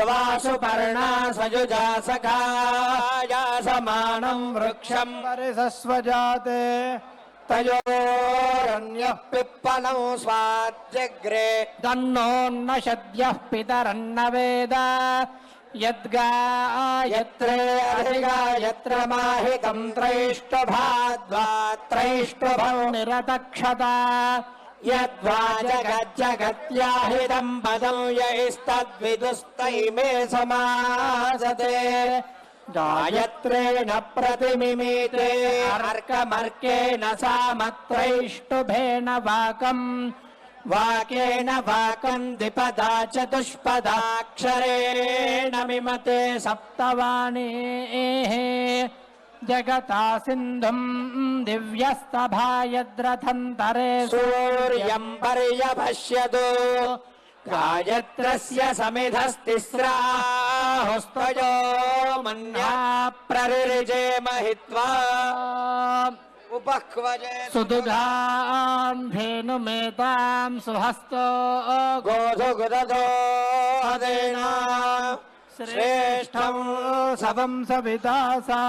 द्वासु पर्णा सयुजा सखाया समानम् वृक्षम् परिसस्वजाते तयोरन्यः पिप्पलौ स्वाद्यग्रे तन्नोन्न सद्यः पितरन्न वेद यद्गा यत्र अधिगा यत्र माहितम् त्रैष्टभाद्वा त्रैष्टभौ निरतक्षता यद्वा जगज्जगत्याहितम् पदम् यैस्तद्विदुस्तैमे समासते गायत्रेण प्रतिमिमीते अर्कमर्केण सामत्रैष्टुभेन वाकम् वाकेन वाकम् द्विपदा चतुष्पदाक्षरेण मिमते सप्तवाणेः जगता सिन्धुम् दिव्यस्तभायद्रथन्तरे सूर्यम् पर्यभश्यतु गायत्रस्य समिधस्तिस्राहुस्तयो मन्या प्ररिजे महित्वा उपह्वजे सुदुघान्धेनुमेताम् सुहस्तो गोधुगुदो हदेन श्रेष्ठम् सवं सविता सा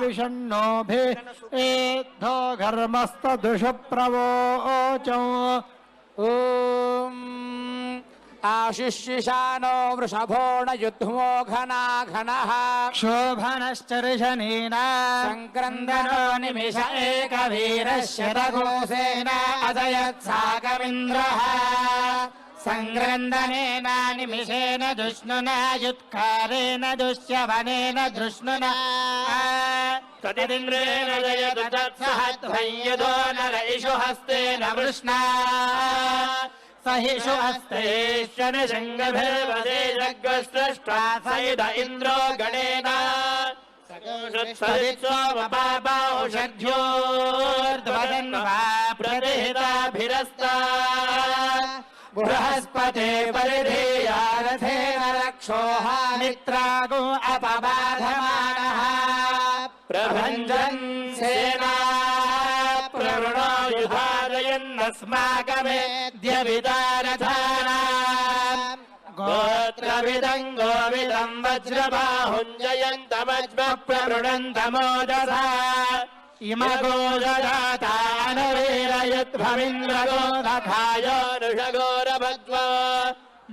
विषण्णोभि एद्धो घर्मस्तदुषु प्रवोचौ ॐ आशिष्यिशानो वृषभोणयुध्मो घनाघनः क्षोभनश्चर्षणीना सङ्क्रन्दनो निमिष एकवीरस्य रघोसेन अजयत्सागमिन्द्रः సంగ్రంథనేన నిమిషేన దుష్ణునా యుత్కారేణ దుశ్యవనేన దృష్ణున తదింద్రేణ జయదు తత్సహద్వయ్యదో నర ఇషు హస్తేన వృష్ణా. సహిషు హస్తేశ్వర శృంగభిర్వదే జగ్గస్ట్రా సయుధ ఇంద్రో గణేన. సోమపాపాషధ్యోర్ధ్వదన్వా ప్రతిహితాభిరస్తా. बृहस्पते परिधेयारथेन रक्षोहा मित्रागो अपबाधमानः प्रभञ्जन् सेना प्रवृणो युधारयन्नस्माकमेद्य विदारथाना गोत्रविदम् गोविदम् वज्रबाहुञ्जयन्तमज्म प्रवृणन्तमोदसा इमगो ददातानवीरयध्वमिन्द्रगोदखायो ऋषगोरभद्वा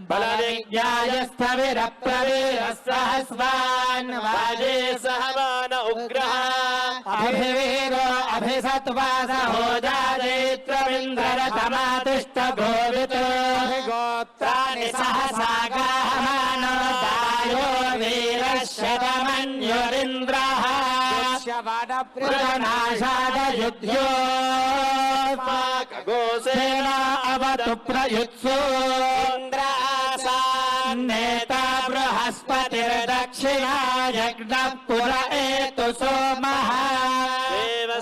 बलविज्ञायस्थविरप्रवीरसहस्वान् वाजे सह उग्रः। अभिवीरो अभिसत्त्वासहोजानेत्रमिन्द्ररथमातिष्ठ गोवितो। गोत्राणि सहसागाः प्रनाशादयुध्यो गोसेना सेना अवतु प्रयुत्सु नेता बृहस्पतिर्दक्षिणा यज्ञः पुर एतु सोमः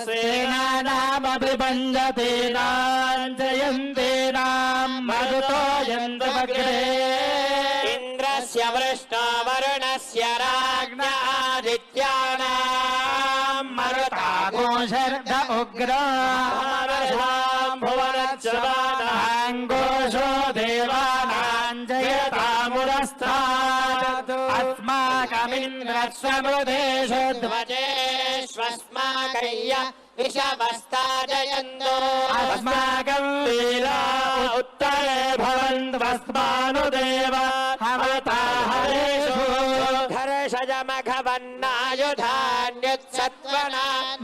सेनानामभिभञ्जतीनाम् जयन्तीनाम् मरुतो यन्द्रमग्रे इन्द्रस्य वृष्णवरुणस्य राज्ञादित्यानाम् गोशर्द उग्र भुवनच्यवानाङ्गोषो देवानाम् जयतामुरस्तात् अस्माकमिन्द्रस्वमृदेषु ध्वजेष्वस्माकय्य विषमस्ताजयन्तो अस्माकम् लीला उत्तरे भवन्त्वस्मानुदेव हवता हरेषु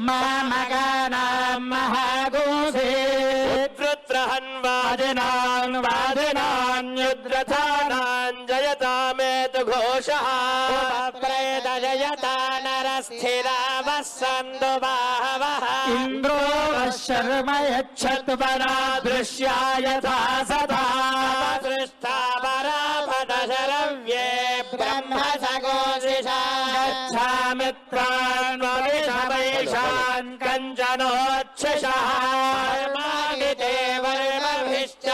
मामगानाम् महागोषे वादिनान् वादिनान्युद्रथानान् जयतामेतु घोषः प्रेत जयता नरस्थिरावः सन्तु बाहवः इन्द्रो वः शर्म यच्छत्वना दृश्या यथा सदा दृष्टा परापदशरव्ये ब्रह्म सगोषिषा गच्छामित्रान् वैषवैषान् कञ्चनोच्छिषः ते वर्मभिश्चादयामि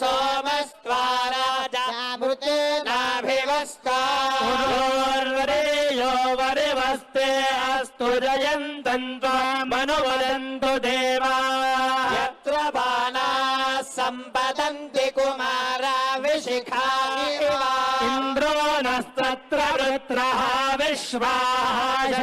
सोमस्त्वा राजा मृतेनाभिवस्ता पुरोर्वरेयो वरिवस्ते अस्तु जयन्तम् त्वामनुवदन्तु देवा यत्र बाणाः सम्पतन्ति कुमारा विशिखा इन्द्र वृणस्तत्र वृत्रः विश्वाः